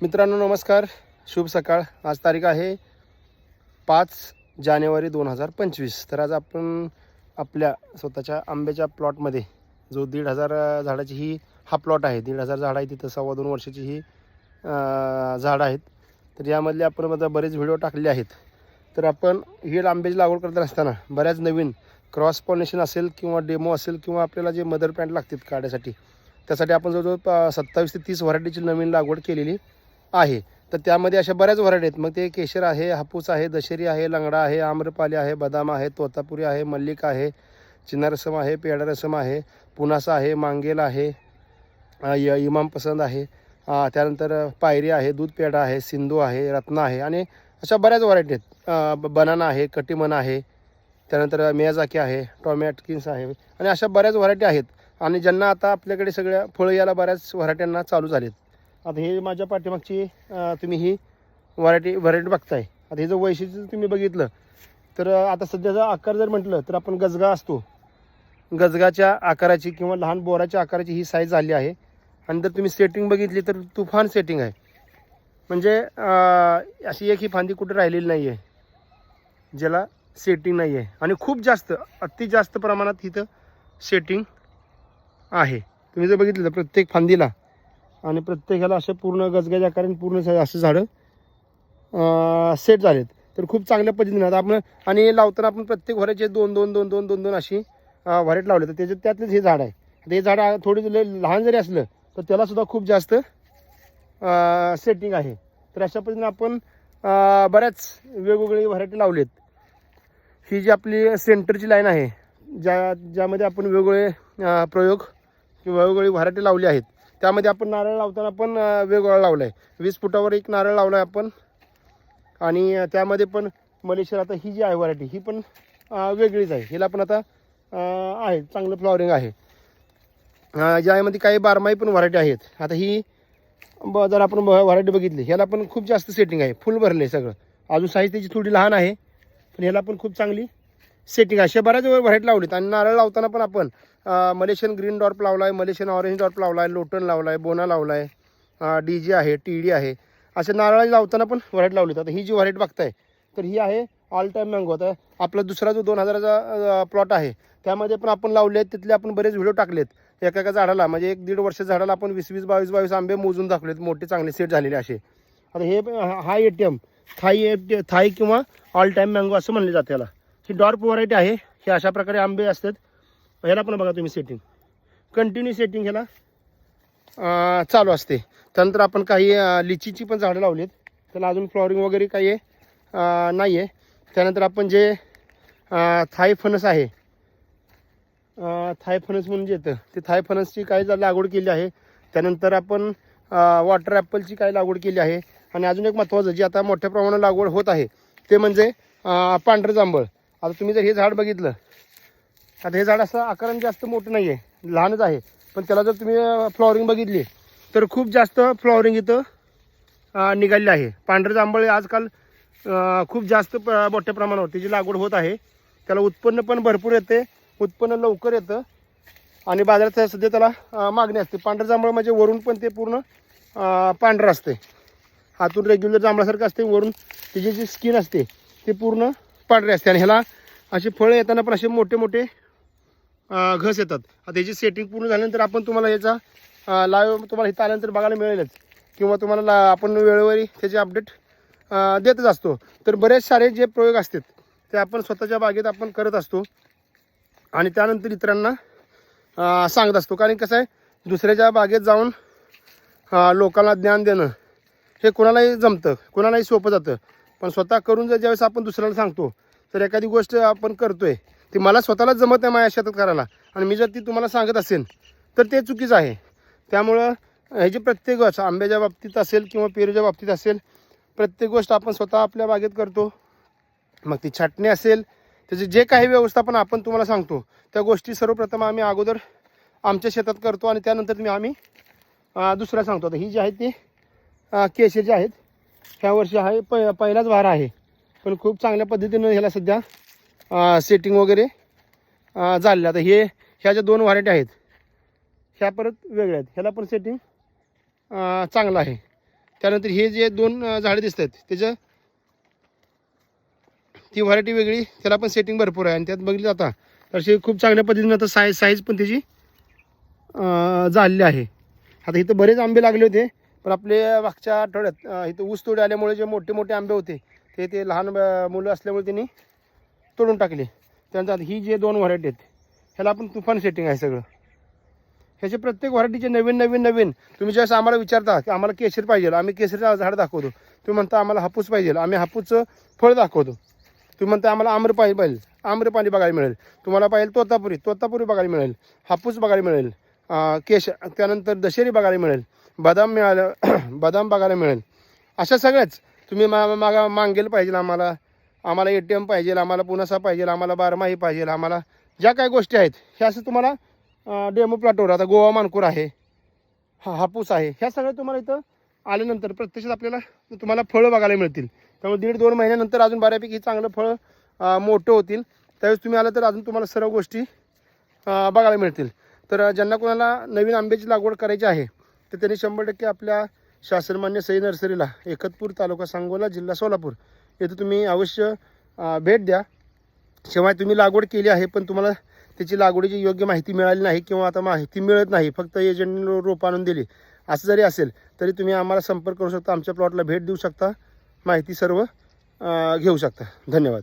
मित्रांनो नमस्कार. शुभ सकाळ. आज तारीख आहे पाच जानेवारी दोन हजार पंचवीस. तर आज आपण आपल्या स्वतःच्या आंब्याच्या प्लॉटमध्ये जो दीड हजार झाडाची ही हा प्लॉट आहे. दीड हजार झाडं आहे तिथं सव्वा दोन वर्षाची ही झाडं आहेत. तर यामधले आपण आता बरेच व्हिडिओ टाकले आहेत. तर आपण ही आंब्याची लागवड करत असताना बऱ्याच नवीन क्रॉस पॉलिनेशन असेल किंवा डेमो असेल किंवा आपल्याला जे मदर पॅन्ट लागतात काढ्यासाठी त्यासाठी आपण जवळजवळ सत्तावीस ते तीस व्हरायटीची नवीन लागवड केलेली. आहे. तर त्यामध्ये अशा बऱ्याच व्हरायटी आहेत. मग ते केशर आहे हापूस आहे दशेरी आहे लंगडा आहे आम्रपाली आहे बदाम आहे तोतापुरी आहे मल्लिक आहे चिनारसम आहे पेडा रसम आहे पुनासा आहे मांगेल आहे य- इमाम पसंद आहे. त्यानंतर पायरी आहे दूध पेढा आहे सिंधू आहे रत्ना आहे आणि अशा बऱ्याच व्हरायटी आहेत. बनाना आहे कटिमन आहे त्यानंतर मियाजाकी आहे टॉमॅटकिन्स आहे आणि अशा बऱ्याच व्हरायटी आहेत. आणि ज्यांना आता आपल्याकडे सगळ्या फळं याला बऱ्याच व्हरायट्यांना चालू झालेत. आता हे माझ्या पाठीमागची तुम्ही ही व्हरायटी व्हरायटी बघताय. आता हे जर वैशिष्ट्य तुम्ही बघितलं तर आता सध्याचा आकार जर म्हटलं तर आपण गजगा असतो. गजगाच्या आकाराची किंवा लहान बोराच्या आकाराची ही साईज आली आहे. आणि जर तुम्ही सेटिंग बघितली तर तुफान सेटिंग आहे. म्हणजे अशी एक ही फांदी कुठे राहिलेली नाही आहे ज्याला सेटिंग नाही आहे आणि खूप जास्त अति जास्त प्रमाणात इथं सेटिंग आहे. तुम्ही जर बघितलं तर प्रत्येक फांदीला आणि प्रत्येकाला असे पूर्ण गजगज कारण पूर्ण असे झाडं सेट झालेत. तर खूप चांगल्या पद्धतीनं आता आपण आणि लावताना आपण प्रत्येक व्हरायचे दोन दोन दोन दोन दोन दोन अशी व्हरायटी लावले. तर त्याच्यात त्यातलेच हे झाड आहे. आता हे झाड थोडी लहान जरी असलं तर त्यालासुद्धा खूप जास्त सेटिंग आहे. तर अशा पद्धतीनं आपण बऱ्याच वेगवेगळी व्हरायटी लावलेत. ही जी आपली सेंटरची लाईन आहे ज्या ज्यामध्ये आपण वेगवेगळे प्रयोग किंवा वेगवेगळी व्हरायटी लावली आहेत त्यामध्ये आपण नारळ लावताना पण वेगवेगळा लावला आहे वीस फुटावर एक नारळ लावला आहे आपण. आणि त्यामध्ये पण मलेशिया आता ही जी आहे व्हरायटी ही पण वेगळीच आहे. हिला पण आता आहे चांगलं फ्लॉवरिंग आहे. ज्यामध्ये काही बारमाही पण व्हरायटी आहेत. आता ही ब जर आपण व्हरायटी बघितली ह्याला पण खूप जास्त सेटिंग आहे. फुल भरले सगळं. अजून साईज त्याची थोडी लहान आहे पण ह्याला पण खूप चांगली सेटिंग असे अशा बऱ्याच व्हरायटी लावलीत. आणि नारळ लावताना पण आपण मलेशियन ग्रीन डॉर्प लावला आहे मलेशियन ऑरेंज डॉर्प लावला आहे लोटन लावला आहे बोना लावला आहे डी जी आहे टी डी आहे. असे नारळ लावताना पण व्हरायट लावलीत. आता ही जी व्हरायटी बघताय तर ही आहे ऑल टाईम मँगो आता आपला दुसरा जो दोन हजाराचा प्लॉट आहे त्यामध्ये पण आपण लावले आहेत तिथले आपण बरेच व्हिडिओ टाकलेत. एका एका झाडाला म्हणजे एक दीड वर्ष झाडाला आपण वीस वीस बावीस बावीस आंबे मोजून दाखवलेत. मोठे चांगले सेट झालेले असे. आता हे हा A T M Thai A Thai किंवा ऑल टाईम मँगो असं म्हणले जाते याला. ही डॉर्प व्हरायटी आहे. हे अशा प्रकारे आंबे असतात. ह्याला पण बघा तुम्ही सेटिंग कंटिन्यू सेटिंग ह्याला चालू असते. त्यानंतर आपण काही लिचीची पण झाडं लावलीत. त्याला अजून फ्लॉरिंग वगैरे काही नाही आहे त्यानंतर आपण जे थाय फणस आहे थाय फणस म्हणून जे येतं ते थाय फणसची काही लागवड केली आहे त्यानंतर आपण वॉटर ॲपलची काही लागवड केली आहे. आणि अजून एक महत्त्वाचं जे आता मोठ्या प्रमाणात लागवड होत आहे ते म्हणजे पांढरं जांभळ. आता तुम्ही जर हे झाड बघितलं आता हे झाड असं आकारण जास्त मोठं नाही आहे लहानच आहे. पण त्याला जर तुम्ही फ्लॉवरिंग बघितली तर खूप जास्त फ्लॉवरिंग इथं निघालेली आहे. पांढरं जांभळ आजकाल खूप जास्त प- मोठ्या प्रमाणावर त्याची लागवड होत आहे त्याला उत्पन्न पण भरपूर येते उत्पन्न लवकर येतं आणि बाजारात सध्या त्याला मागणी असते. पांढरं जांभळ म्हणजे वरून पण ते पूर्ण पांढरं असते. हातून रेग्युलर जांभळासारखं असते वरून त्याची जी स्किन असते ते पूर्ण पांढरे असते आणि ह्याला असे फळं येताना पण असे मोठे मोठे घस येतात. आता याची सेटिंग पूर्ण झाल्यानंतर आपण तुम्हाला याचा लाईव्ह तुम्हाला इथं आल्यानंतर बघायला मिळेलच. किंवा तुम्हाला ला आपण वेळोवेळी त्याचे अपडेट देतच असतो. तर बरेच सारे जे प्रयोग असतात ते आपण स्वतःच्या बागेत आपण करत असतो. आणि त्यानंतर इतरांना सांगत असतो. कारण कसं आहे दुसऱ्याच्या बागेत जाऊन लोकांना ज्ञान देणं हे कोणालाही जमतं कोणालाही सोपं जातं. पण स्वतः करून जर ज्यावेळेस आपण दुसऱ्याला सांगतो तर एखादी गोष्ट आपण करतोय ती मला स्वतःला जमत नाही माझ्या शेतात करायला. आणि मी जर ती तुम्हाला सांगत असेल तर ते चुकीचं आहे. त्यामुळं ह्याची प्रत्येक गोष्ट आंब्याच्या बाबतीत असेल किंवा पेरूच्या बाबतीत असेल प्रत्येक गोष्ट आपण स्वतः आपल्या बागेत करतो. मग ती छाटणी असेल त्याचे जे काही व्यवस्थापन आपण तुम्हाला सांगतो त्या गोष्टी सर्वप्रथम आम्ही अगोदर आमच्या शेतात करतो आणि त्यानंतर मी आम्ही दुसऱ्या सांगतो. आता ही जी आहे ती केशर जे आहेत. ह्या वर्षी आहे प पहिलाच वारा आहे. पण खूप चांगल्या पद्धतीनं ह्याला सध्या सेटिंग वगैरे झालेलं आता हे ह्या ज्या दोन व्हरायटी आहेत ह्या परत वेगळ्या आहेत. ह्याला पण सेटिंग चांगलं आहे. त्यानंतर हे जे दोन झाडे झाडं दिसत आहेत त्याचं ती व्हरायटी वेगळी त्याला पण सेटिंग भरपूर आहे. आणि त्यात बघितलं आता तर अशी खूप चांगल्या पद्धतीनं आता साईज साईज पण त्याची झालेली आहे. आता इथं बरेच आंबे लागले होते पण आपले मागच्या आठवड्यात इथं ऊस तोडे आल्यामुळे जे मोठे मोठे आंबे होते ते ते लहान मुलं असल्यामुळे त्यांनी तोडून टाकले. त्यांचा ही जे दोन व्हरायटी आहेत ह्याला आपण तुफान सेटिंग आहे सगळं. ह्याचे प्रत्येक व्हरायटीचे नवीन नवीन नवीन. तुम्ही ज्यावेळेस आम्हाला विचारता की आम्हाला केशर पाहिजे आम्ही केशरचं झाड दाखवतो. तुम्ही म्हणता आम्हाला हापूस पाहिजे. आम्ही हापूसचं फळ दाखवतो. तुम्ही म्हणता आम्हाला आम्र पाहिजे. पाहिजे आम्रपाणी बघायला मिळेल. तुम्हाला पाहिजे तोतापुरी. तोतापुरी बघायला मिळेल. हापूस बघायला मिळेल. केश त्यानंतर दशेरी बघायला मिळेल. बदाम मिळालं बदाम बघायला मिळेल. अशा सगळ्याच तुम्ही मा मागा मागेल पाहिजे आम्हाला. आम्हाला ए टी एम पाहिजे आम्हाला पुनसा पाहिजे आम्हाला बारमाही पाहिजे आम्हाला ज्या काही गोष्टी आहेत ह्या असं तुम्हाला डेमो प्लॉटवर आता गोवा मानकूर आहे हा हापूस आहे ह्या सगळ्या तुम्हाला इथं आल्यानंतर प्रत्यक्षात आपल्याला तुम्हाला फळं बघायला मिळतील. त्यामुळे दीड दोन महिन्यानंतर अजून बऱ्यापैकी चांगलं फळं मोठं होतील. त्यावेळेस तुम्ही आलं तर अजून तुम्हाला सर्व गोष्टी बघायला मिळतील. तर ज्यांना कोणाला नवीन आंब्याची लागवड करायची आहे तर त्यांनी शंभर टक्के आपल्या शासनमान्य सई नर्सरीला एकतपूर तालुका सांगोला जिल्हा सोलापूर. येथे तुम्ही अवश्य भेट द्या. शिवाय तुम्ही लागवड केली आहे पण तुम्हाला त्याची लागवडीची योग्य माहिती मिळाली नाही किंवा आता माहिती मिळत नाही फक्त एजंट रोप आणून दिली. असं जरी असेल तरी तुम्ही आम्हाला संपर्क करू शकता आमच्या प्लॉटला भेट देऊ शकता. माहिती सर्व घेऊ शकता. धन्यवाद.